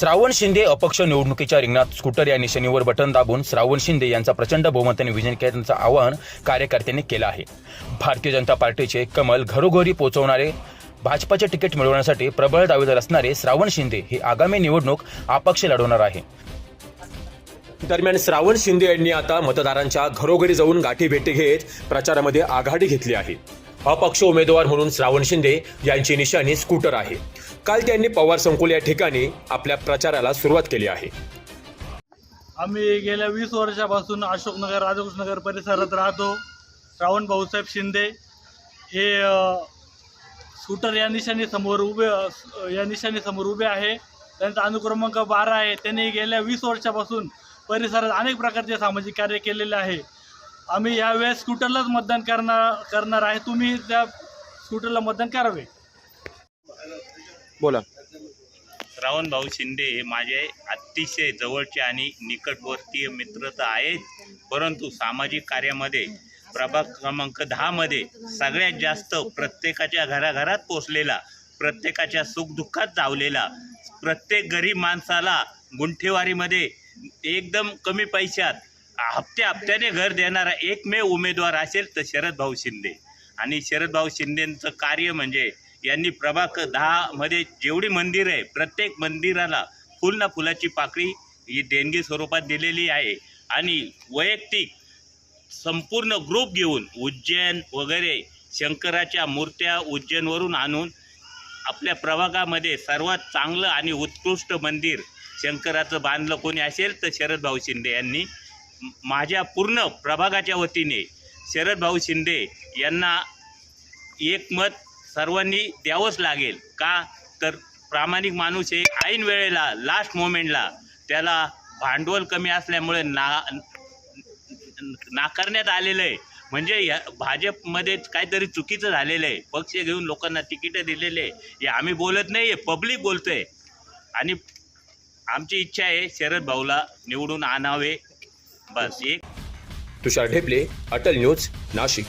श्रावण शिंदे अपक्ष निवडणुकीच्या रिंगणात स्कूटर या निशाणीवर बटन दाबून श्रावण शिंदे यांचा प्रचंड बहुमताने विजय केल्याचं आवाहन कार्यकर्त्यांनी केलं आहे. भारतीय जनता पार्टीचे कमल घरोघरी पोहोचवणारे भाजपाचे तिकीट मिळवण्यासाठी प्रबळ दावेदार असणारे श्रावण शिंदे हे आगामी निवडणूक अपक्ष लढवणार आहे. दरम्यान श्रावण शिंदे यांनी आता मतदारांच्या घरोघरी जाऊन गाठी भेटी घेत प्रचारामध्ये आघाडी घेतली आहे. अपक्ष उमेदवार म्हणून श्रावण शिंदे यांची निशाणी स्कूटर आहे. काल त्यांनी पवार संकुल या ठिकाणी आपल्या प्रचाराला सुरुवात केली आहे. आम्ही गेल्या वीस वर्षापासून अशोकनगर राजकृष्णनगर परिसरात राहतो. श्रावण भाऊसाहेब शिंदे हे स्कूटर या निशाणी समोर उभे या निशाणी समोर उभे आहे. त्यांचा अनुक्रमांक बारा आहे. त्यांनी गेल्या वीस वर्षापासून परिसरात अनेक प्रकारचे सामाजिक कार्य केलेले आहे. आम्ही यावेळेस स्कूटरलाच मतदान करणार करणार आहे. तुम्ही त्या स्कूटरला मतदान करावे. बोला. श्रावण भाऊ शिंदे हे माझे अतिशय जवळचे आणि निकटवर्तीय मित्र तर आहेत. परंतु सामाजिक कार्यामध्ये प्रभाग क्रमांक दहामध्ये सगळ्यात जास्त प्रत्येकाच्या घराघरात पोचलेला प्रत्येकाच्या सुखदुःखात जावलेला प्रत्येक गरीब माणसाला गुंठेवारीमध्ये एकदम कमी पैशात हप्त्या हप्त्याने घर देणारा एकमेव उमेदवार असेल तर शरद भाऊ शिंदे. आणि शरद भाऊ शिंदेचं कार्य म्हणजे यांनी प्रभाग दहामध्ये जेवढी मंदिर आहे प्रत्येक मंदिराला फुल ना फुलाची पाकळी ही देणगी स्वरूपात दिलेली आहे. आणि वैयक्तिक संपूर्ण ग्रुप घेऊन उज्जैन वगैरे शंकराच्या मूर्त्या उज्जैनवरून आणून आपल्या प्रभागामध्ये सर्वात चांगलं आणि उत्कृष्ट मंदिर शंकराचं बांधलं कोणी असेल तर शरद भाऊ शिंदे यांनी माझ्या पूर्ण प्रभागाच्या वतीने शरद भाऊ शिंदे यांना एकमत सर्वांनी द्यावंच लागेल. का? तर प्रामाणिक माणूस हे ऐन वेळेला लास्ट मोमेंटला त्याला भांडवल कमी असल्यामुळे ना नाकारण्यात आलेलं आहे. म्हणजे या भाजपमध्ये काहीतरी चुकीचं झालेलं आहे. पक्ष घेऊन लोकांना तिकीटं दिलेले आहे. हे आम्ही बोलत नाही आहे. पब्लिक बोलतोय. आणि आमची इच्छा आहे शरद भाऊला निवडून आणावे. बस एक तुषार ढेपले अटल न्यूज नाशिक.